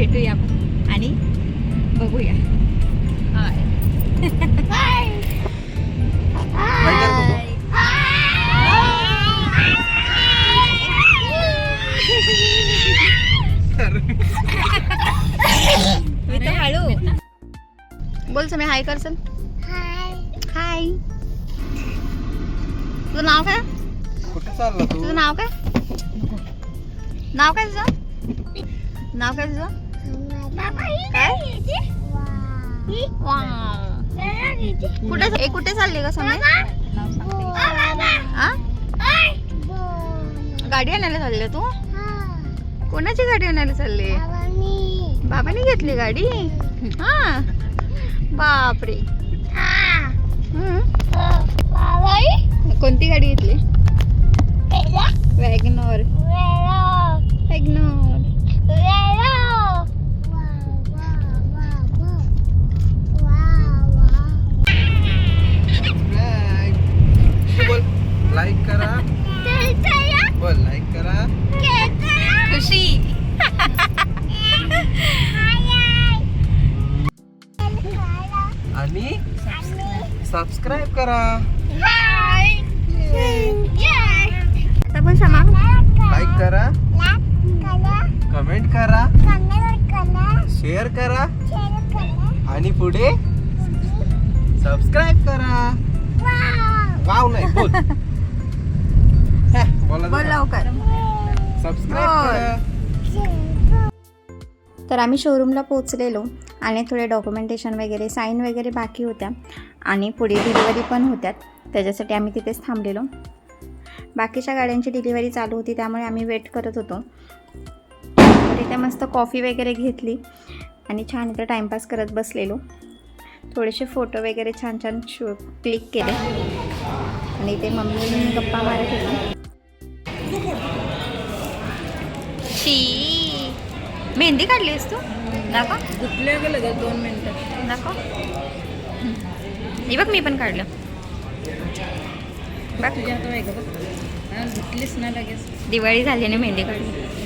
भेटूया. आणि बघूया. हाय. मी तर हळू. बोल मी हाय कर चल हाय तुझं नाव काय? कुठे चालला तू? तुझं नाव काय? नाव काय तुझं? नाव काय तुझं? काय? कुठे ए कुठे चालली का समय गाडी आणायला चालली तू? कोणाची गाडी आणायला चालली? बाबाने घेतली गाडी? हा. बापरे. कोणती गाडी घेतली? वॅगनॉर. वॅगनॉर. सबस्क्राईब करा. लाईक करा. कमेंट करा. शेअर करा. आणि पुढे सबस्क्राईब करा. वाव नाही बोल. हा, बोला सबस्क्राईब. करा. तर आम्ही शोरूमला पोचलेलो आणि थोडे डॉक्युमेंटेशन वगैरे साईन वगैरे बाकी होत्या. आणि पुढे डिलिव्हरी पण होत्या त्याच्यासाठी आम्ही तिथेच थांबलेलो. बाकीच्या गाड्यांची डिलिव्हरी चालू होती त्यामुळे आम्ही वेट करत होतो. तिथे मस्त कॉफी वगैरे घेतली आणि छान इथं टाईमपास करत बसलेलो. थोडेसे फोटो वगैरे छान छान शो क्लिक केले. आणि ते मम्मी गप्पा मारत होती. शी. मेहंदी काढलीस तू? दाखव. गुतल्या गेलं दोन मिनिटं. दाखव. हे बघ मी पण काढलं. बघ. तुझ्या बघ? हा, ना लगेच. दिवाळी झाली आणि मेहंदी काढली.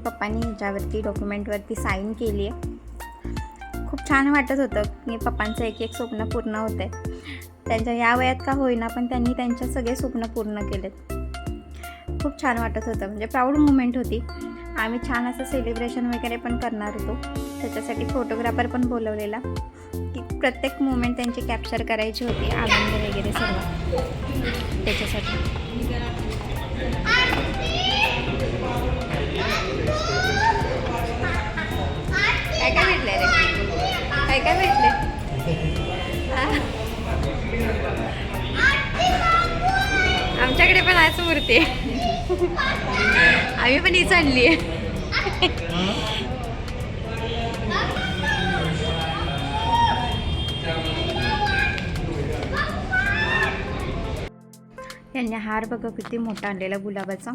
माझ्या पप्पांनी ह्याच्यावरती डॉक्युमेंटवरती साईन केली आहे. खूप छान वाटत होतं की पप्पांचं एक एक स्वप्न पूर्ण होतं आहे त्यांच्या या वयात का होईना पण त्यांनी त्यांच्या सगळे स्वप्न पूर्ण केलेत. खूप छान वाटत होतं म्हणजे प्राऊड मुमेंट होती. आम्ही छान असं सेलिब्रेशन वगैरे पण करणार होतो. त्याच्यासाठी फोटोग्राफर पण बोलवलेला की प्रत्येक मुमेंट त्यांची कॅप्चर करायची होती आनंद वगैरे सर्व त्याच्यासाठी. त्याच मूर्ती आम्ही पण हीच आणली यांनी हार बघा किती मोठा आणलेला गुलाबाचा.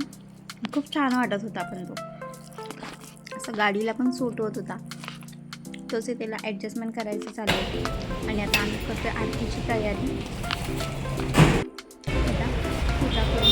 खूप छान वाटत होता पण तो. असं गाडीला पण सूट होत होता. तोच त्याला ॲडजस्टमेंट करायचं चालू होती. आणि आता आम्ही करतो आरतीची तयारी.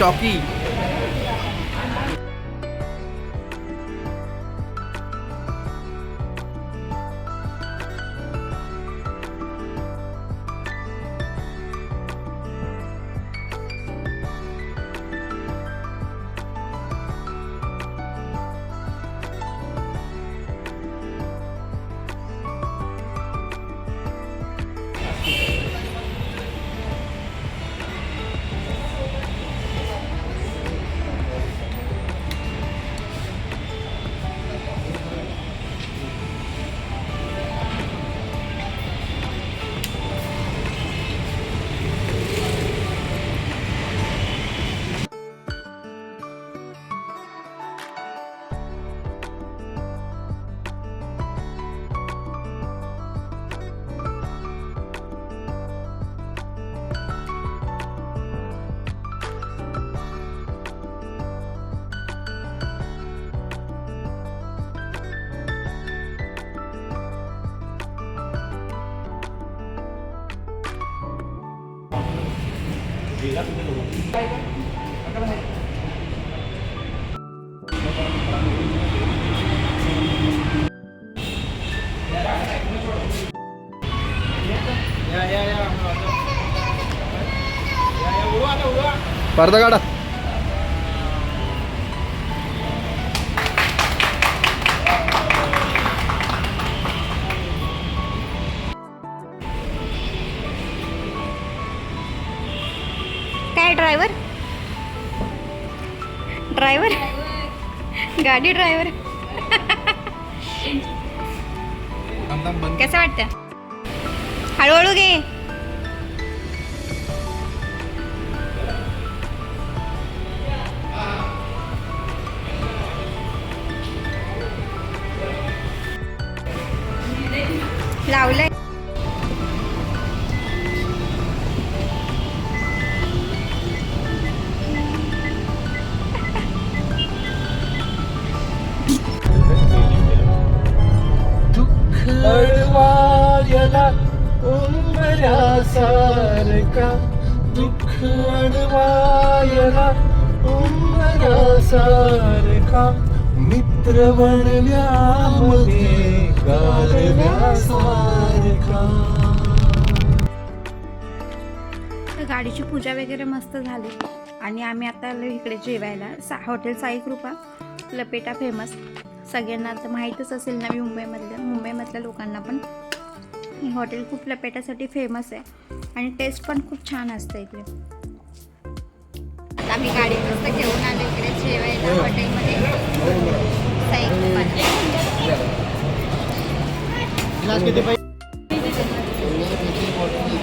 টকি। പറഞ്ഞ കാടാ. ड्रायव्हर? गाडी ड्रायव्हर. कसं वाटतं? हळूहळू घे. लावलंय. उंबऱ्यासारखा दुःख अडवायला उंबऱ्यासारखा मित्र बनल्यामध्ये गारव्यासारखा तर गाडीची पूजा वगैरे मस्त झाली. आणि आम्ही आता आलो इकडे जेवायला. सा हॉटेल साई कृपा लपेटा फेमस सगळ्यांना तर माहीतच असेल नवी मुंबईमधल्या मुंबईमधल्या लोकांना पण. हे हॉटेल खूप लपेटासाठी फेमस आहे. आणि टेस्ट पण खूप छान असतं इकडे आता आम्ही गाडी मस्त घेऊन आलो इकडे जेवायला हॉटेलमध्ये.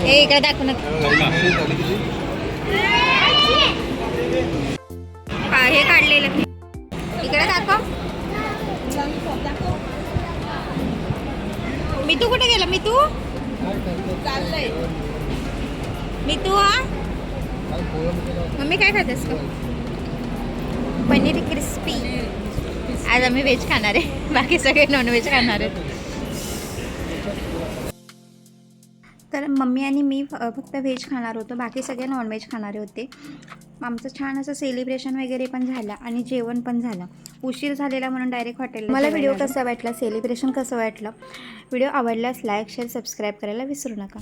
हे इकडे दाखवून हा, हे काढलेलं. मी तू कुठे गेला? मी तू चाललंय. मी तू हा? मम्मी काय खातेस? का पनीर क्रिस्पी. आज आम्ही व्हेज खाणार आहे. बाकी सगळे नॉनव्हेज खाणार आहेत. तर मम्मी आणि मी फक्त व्हेज खाणार होतो. बाकी सगळे नॉनव्हेज खाणारे होते. आमचं छान असं सेलिब्रेशन वगैरे पण झालं आणि जेवण पण झालं. उशीर झालेला म्हणून डायरेक्ट हॉटेलला मला व्हिडिओ कसा वाटला? सेलिब्रेशन कसं वाटलं? व्हिडिओ आवडल्यास लाईक शेअर सबस्क्राईब करायला विसरू नका.